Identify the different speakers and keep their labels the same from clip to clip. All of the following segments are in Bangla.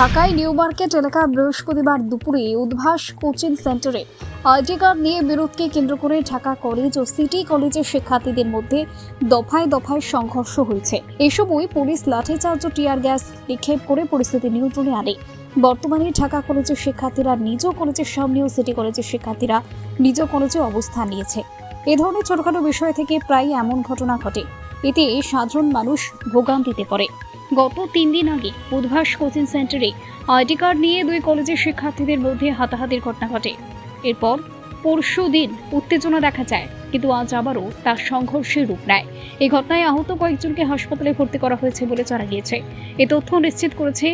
Speaker 1: ঢাকায় নিউ মার্কেট এলাকা বৃহস্পতিবার দুপুরে উদ্ভাস কোচিং সেন্টারে আইডি কার্ড নিয়ে বিরোধকে কেন্দ্র করে ঢাকা কলেজ ও সিটি কলেজের শিক্ষার্থীদের মধ্যে দফায় দফায় সংঘর্ষ হয়েছে। এ সময় পুলিশ লাঠিচার্জ টিয়ার গ্যাস নিক্ষেপ করে পরিস্থিতি নিয়ন্ত্রণে আনে। বর্তমানে ঢাকা কলেজের শিক্ষার্থীরা নিজ কলেজের সামনে ও সিটি কলেজের শিক্ষার্থীরা নিজ কলেজে অবস্থান নিয়েছে। এ ধরনের ছোটখাটো বিষয় থেকে প্রায় এমন ঘটনা ঘটে। এতে সাধারণ মানুষ ভোগান্তিতে পড়ে। গত তিন দিন আগে উদ্ভাস কোচিং সেন্টারে আইডি কার্ড নিয়ে দুই কলেজের শিক্ষার্থীদের মধ্যে হাতাহাতির ঘটনা ঘটে। এরপর পরশু দিন উত্তেজনা দেখা যায়, কিন্তু আজ আবারও তার সংঘর্ষের রূপ নেয়। এই ঘটনায় আহত কয়েকজনকে হাসপাতালে ভর্তি করা হয়েছে বলে জানা গিয়েছে। এ তথ্য নিশ্চিত করেছে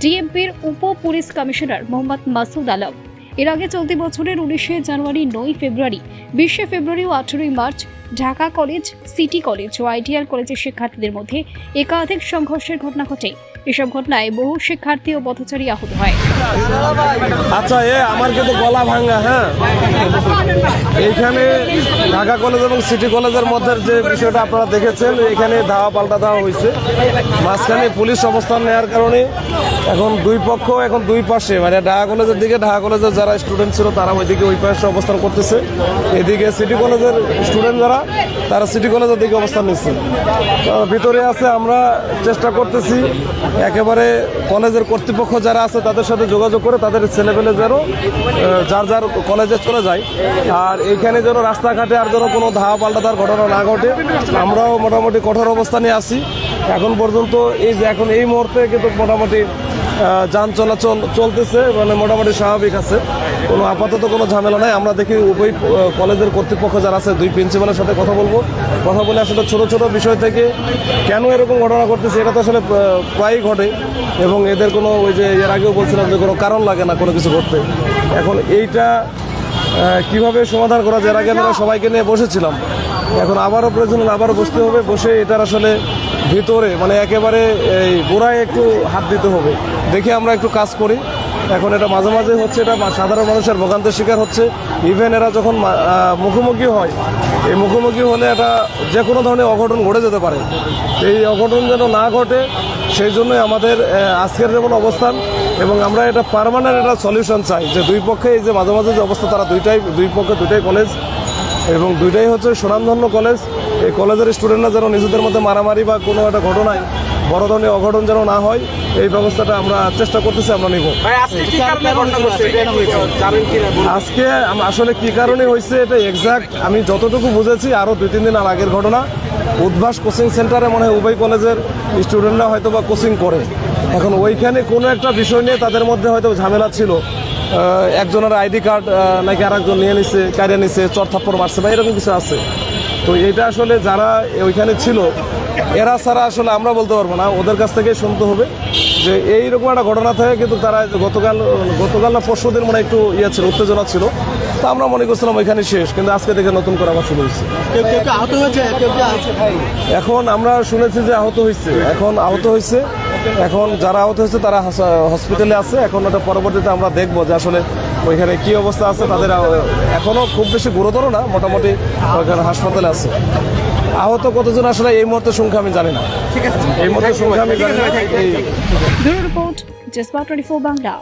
Speaker 1: ডিএমপির উপ পুলিশ কমিশনার মোহাম্মদ মাসুদ আলম। এর আগে চলতি বছরের উনিশে জানুয়ারি নয় ফেব্রুয়ারি, বিশে ফেব্রুয়ারি ও আঠেরোই March Dhaka college, city college ও আইটিআর কলেজের শিক্ষার্থীদের মধ্যে একাধিক সংঘর্ষের ঘটনা ঘটে। এসব ঘটনায় বহু শিক্ষার্থী ও পথচারী আহত হয়।
Speaker 2: আচ্ছা এ, আমার কিন্তু গলা ভাঙ্গা হ্যাঁ? এইখানে ঢাকা কলেজ এবং সিটি কলেজের মধ্যে যে বিষয়টা আপনারা দেখেছেন এখানে ধাওয়া পাল্টা দেওয়া হয়েছে। মাঝখানে পুলিশ অবস্থান নেওয়ার কারণে এখন দুই পক্ষ এখন দুই পাশে মানে ঢাকা কলেজের দিকে, ঢাকা কলেজের যারা স্টুডেন্ট ছিল, তারা ওইদিকে ওই পাশে অবস্থান করতেছে। এদিকে সিটি কলেজের স্টুডেন্ট যারা তারা সিটি কলেজের দিকে অবস্থান নিচ্ছে। ভিতরে আছে, আমরা চেষ্টা করতেছি একেবারে কলেজের কর্তৃপক্ষ যারা আছে তাদের সাথে যোগাযোগ করে তাদের ছেলেপেলে যেন যার যার কলেজে চলে যায়। আর এইখানে যেন রাস্তাঘাটে আর যেন কোনো ধাওয়া পাল্টাতার ঘটনা না ঘটে, আমরাও মোটামুটি কঠোর অবস্থানে আছি। এখন পর্যন্ত এই যে, এখন এই মুহূর্তে কিন্তু মোটামুটি যান চলাচল চলতেছে মানে মোটামুটি স্বাভাবিক আছে। কোনো আপাতত কোনো ঝামেলা নাই। আমরা দেখি উভয় কলেজের কর্তৃপক্ষ যারা আছে, দুই প্রিন্সিপালের সাথে কথা বলব। কথা বলে আসলে ছোট ছোট বিষয় থেকে কেন এরকম ঘটনা ঘটতেছে, এটা তো আসলে প্রায়ই ঘটে। এবং এদের কোনো ওই যে এর আগেও বলছিলাম যে কোনো কারণ লাগে না কোনো কিছু ঘটতে। এখন এইটা কীভাবে সমাধান করা যায়? এর আগে আমরা সবাইকে নিয়ে বসেছিলাম। এখন আবারও প্রয়োজন আবারও বসতে হবে। বসে এটার আসলে ভিতরে মানে একেবারে এই গোড়ায় একটু হাত দিতে হবে। দেখে আমরা একটু কাজ করি। এখন এটা মাঝে মাঝে হচ্ছে এটা সাধারণ মানুষের ভোগান্তির শিকার হচ্ছে। ইভেন এরা যখন মুখোমুখি হয়, এই মুখোমুখি হলে এটা যে কোনো ধরনের অঘটন ঘটে যেতে পারে। এই অঘটন যেন না ঘটে, সেই জন্যই আমাদের আজকের যেমন অবস্থান এবং আমরা এটা পারমানেন্ট একটা সলিউশন চাই যে দুই পক্ষে এই যে মাঝে মাঝে যে অবস্থা, তারা দুইটাই, দুই পক্ষে, দুইটাই কলেজ এবং দুইটাই হচ্ছে সুনামধন্য কলেজ এই কলেজের স্টুডেন্টরা যেন নিজেদের মধ্যে মারামারি বা কোনো একটা ঘটনায় বড় ধরনের অঘটন যেন না হয় এই ব্যবস্থাটা আমরা চেষ্টা করতেছি আমরা নিব।
Speaker 3: আজকে
Speaker 2: আসলে কি কারণে হয়েছে এটা এক্সাক্ট আমি যতটুকু বুঝেছি আরও দুই তিন দিন আর আগের ঘটনা। উদ্ভাস কোচিং সেন্টারে মনে হয় উভয় কলেজের স্টুডেন্টরা হয়তো বা কোচিং করে। এখন ওইখানে কোনো একটা বিষয় নিয়ে তাদের মধ্যে হয়তো ঝামেলা ছিল। একজনের আইডি কার্ড নাকি আরেকজন নিয়ে নিছে কারিয়ে নিছে চর থাপ্পড় মারছে বা এরকম কিছু আছে। তো এটা আসলে যারা ওইখানে ছিল এরা ছাড়া আসলে আমরা বলতে পারব না। ওদের কাছ থেকে শুনতে হবে যে এইরকম একটা ঘটনা থাকে কিন্তু তারা গতকাল গতকাল না পরশু দিন মানে একটু ইয়ে ছিল উত্তেজনা ছিল। তো আমরা মনে করছিলাম ওইখানে শেষ কিন্তু আজকে থেকে নতুন করে আবার শুরু হয়েছে। এখন আমরা শুনেছি যে আহত হয়েছে। এখন আহত হয়েছে। এখন যারা আহত হয়েছে তারা হসপিটালে আছে। এখন ওটা পরবর্তীতে আমরা দেখব যে আসলে ওইখানে কি অবস্থা আছে তাদের এখনও এখনও খুব বেশি গুরুতর না মোটামুটি ওইখানে হাসপাতালে আছে। আহত কতজন আসলে এই মুহূর্তে সংখ্যা আমি জানি না।
Speaker 3: ঠিক আছে।
Speaker 2: এই মুহূর্তে সংখ্যা আমি জানি না।
Speaker 1: রিপোর্ট বাংলা।